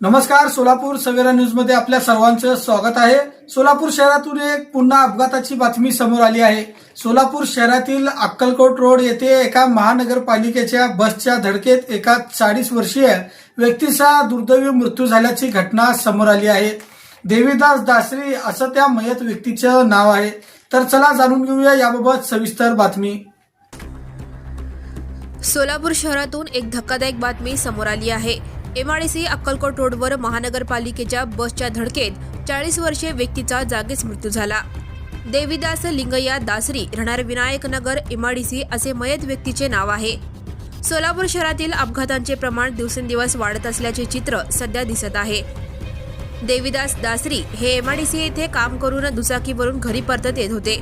नमस्कार सोलापूर सवेरा न्यूजमध्ये आपल्या सर्वांचं स्वागत आहे. सोलापूर शहरातून एक पुन्हा अपघाताची बातमी समोर आली आहे. सोलापूर शहरातील अक्कलकोट रोड येथे एका महानगरपालिकेच्या बसच्या धडकेत एका चाळीस वर्षीय व्यक्तीचा दुर्दैवी मृत्यू झाल्याची घटना समोर आली आहे. देवीदास दासरी असं त्या मयत व्यक्तीचं नाव आहे. तर चला जाणून घेऊया याबाबत सविस्तर बातमी. सोलापूर शहरातून एक धक्कादायक बातमी समोर आली आहे. एमआयडीसी अक्कलकोट रोडवर महानगरपालिकेच्या बसच्या धडकेत चाळीस वर्षीय व्यक्तीचा जागीच मृत्यू झाला. देवीदास लिंगय्या दासरी राहणार विनायक नगर एमआयडीसी असे मयत व्यक्तीचे नाव आहे. सोलापूर शहरातील अपघातांचे प्रमाण दिवसेंदिवस वाढत असल्याचे चित्र सध्या दिसत आहे. देवीदास दासरी हे एमआयडीसी येथे काम करून दुचाकीवरून घरी परतत येत होते.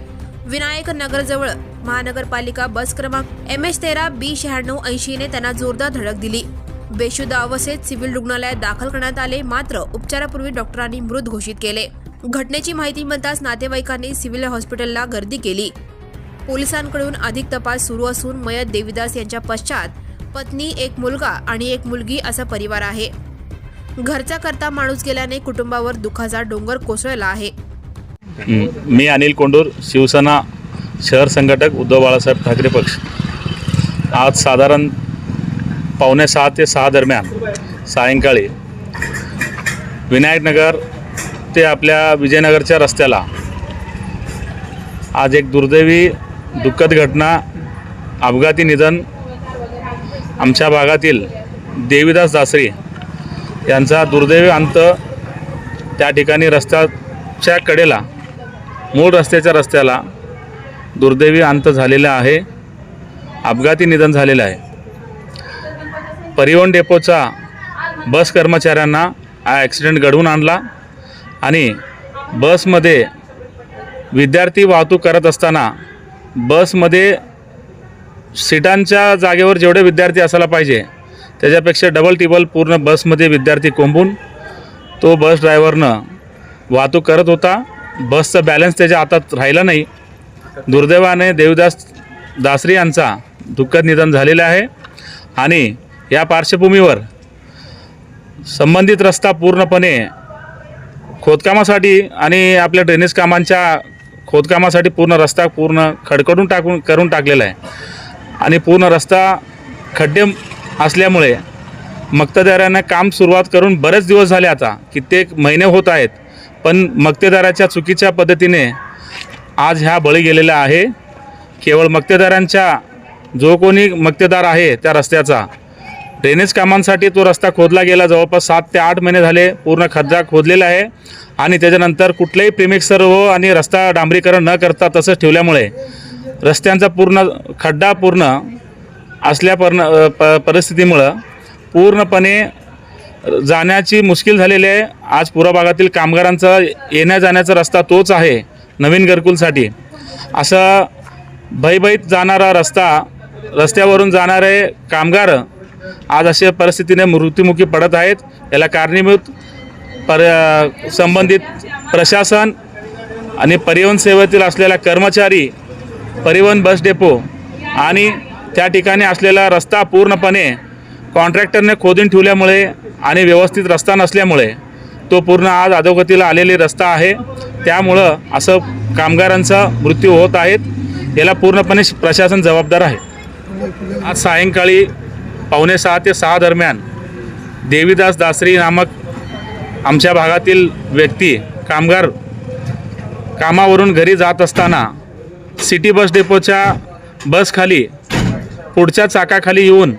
विनायक नगरजवळ महानगरपालिका बस क्रमांक एम एच तेरा बी शहाण्णव ऐंशीने त्यांना जोरदार धडक दिली. बेशुद्ध अवस्थेत सिव्हिल रुग्णालयात दाखल करण्यात आले मात्र उपचारापूर्वी डॉक्टरांनी मृत घोषित केले. घटनेची माहिती मिळताच नातेवाईकांनी सिव्हिल हॉस्पिटलला गर्दी केली. पोलिसांकडून अधिक तपास सुरू असून मयत देवीदास यांच्या पश्चात पत्नी एक मुलगा आणि एक मुलगी असा परिवार आहे. घरच्या करता माणूस गेल्याने कुटुंबावर दुःखाचा डोंगर कोसळला आहे. मी अनिल कोंडूर शिवसेना शहर संघटक उद्धव बाळासाहेब ठाकरे पक्ष. आज साधारण पावणे सहा ते सहा दरम्यान सायंकाळी विनायकनगर ते आपल्या विजयनगरच्या रस्त्याला आज एक दुर्दैवी दुःखद घटना अपघाती निधन आमच्या भागातील देवीदास दासरी यांचा दुर्दैवी अंत त्या ठिकाणी रस्त्याच्या कडेला मूळ रस्त्याच्या रस्त्याला दुर्दैवी अंत झालेला आहे. अपघाती निधन झालेलं आहे. परिवहन डेपोचा बस कर्मचाऱ्यांना हा ॲक्सिडेंट घडवून आणला आणि बसमध्ये विद्यार्थी वाहतूक करत असताना बसमध्ये सीटांच्या जागेवर जेवढे विद्यार्थी असायला पाहिजे त्याच्यापेक्षा डबल टिबल पूर्ण बसमध्ये विद्यार्थी कोंबून तो बस ड्रायव्हरनं वाहतूक करत होता. बसचा बॅलन्स त्याच्या हातात राहिला नाही. दुर्दैवाने देवदास दासरी यांचा दुःखद निधन झालेलं आहे. आणि या पार्श्वभूमीवर संबंधित रस्ता पूर्णपणे खोदकामासाठी आणि आपल्या ड्रेनेज कामांच्या खोदकामासाठी पूर्ण रस्ता पूर्ण खडकडून टाकून करून टाकलेला आहे. आणि पूर्ण रस्ता खड्डे असल्यामुळे मक्तेदारांना काम सुरुवात करून बरेच दिवस झाले आता कित्येक महिने होत आहेत पण मक्तेदाराच्या चुकीच्या पद्धतीने आज ह्या बळी गेलेला आहे. केवळ मक्तेदारांच्या जो कोणी मक्तेदार आहे त्या रस्त्याचा. ड्रेनेज कामांसाठी तो रस्ता खोदला गेला जवळपास सात ते आठ महिने झाले पूर्ण खड्डा खोदलेला आहे आणि त्याच्यानंतर कुठलेही प्रेमिक सर्व आणि रस्ता डांबरीकरण न करता तसंच ठेवल्यामुळे रस्त्यांचा पूर्ण खड्डा पूर्ण असल्या पर्ण प परिस्थितीमुळं पूर्णपणे जाण्याची मुश्किल झालेली आहे. आज पुरा भागातील कामगारांचा येण्या जाण्याचा रस्ता तोच आहे नवीन घरकुलसाठी. असं भयभीत जाणारा रस्ता रस्त्यावरून जाणारे कामगार आज अशा परिस्थितीने मृत्युमुखी पडत आहेत. याला कारणीभूत पर संबंधित प्रशासन आणि परिवहन सेवेतील असलेला कर्मचारी परिवहन बस डेपो आणि त्या ठिकाणी असलेला रस्ता पूर्णपणे कॉन्ट्रॅक्टरने खोदून ठेवल्यामुळे आणि व्यवस्थित रस्ता नसल्यामुळे तो पूर्ण आज अधोगतीला आलेली रस्ता आहे. त्यामुळं असं कामगारांचा मृत्यू होत आहेत याला पूर्णपणे प्रशासन जबाबदार आहे. आज सायंकाळी पावणे सहा ते सहा दरम्यान देवीदास दासरी नामक आमच्या भागातील व्यक्ती कामगार कामावरून घरी जात असताना सिटी बस डेपोच्या बसखाली पुढच्या चाकाखाली येऊन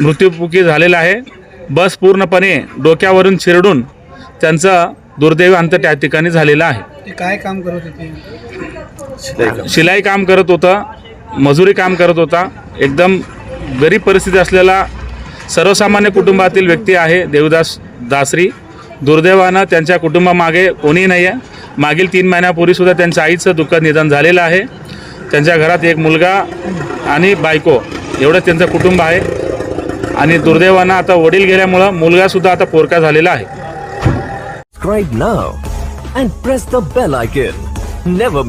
मृत्यूमुखी झालेला आहे. बस पूर्णपणे डोक्यावरून चिरडून त्यांचा दुर्दैवी अंत त्या ठिकाणी झालेला आहे. ते काय काम करत होते? शिलाई काम. करत होता मजुरी काम करत होता. एकदम गरीब परिस्थिती असलेला सर्वसामान्य कुटुंबातील व्यक्ती आहे देवदास दासरी. दुर्दैवानं त्यांच्या कुटुंबामागे कोणीही नाही आहे मागील तीन महिन्यापूर्वीसुद्धा त्यांच्या आईचं दुःखद निधन झालेलं आहे. त्यांच्या घरात एक मुलगा आणि बायको एवढं त्यांचं कुटुंब आहे आणि दुर्दैवानं आता वडील गेल्यामुळं मुलगासुद्धा आता पोरका झालेला आहे subscribe now and press the bell icon. Never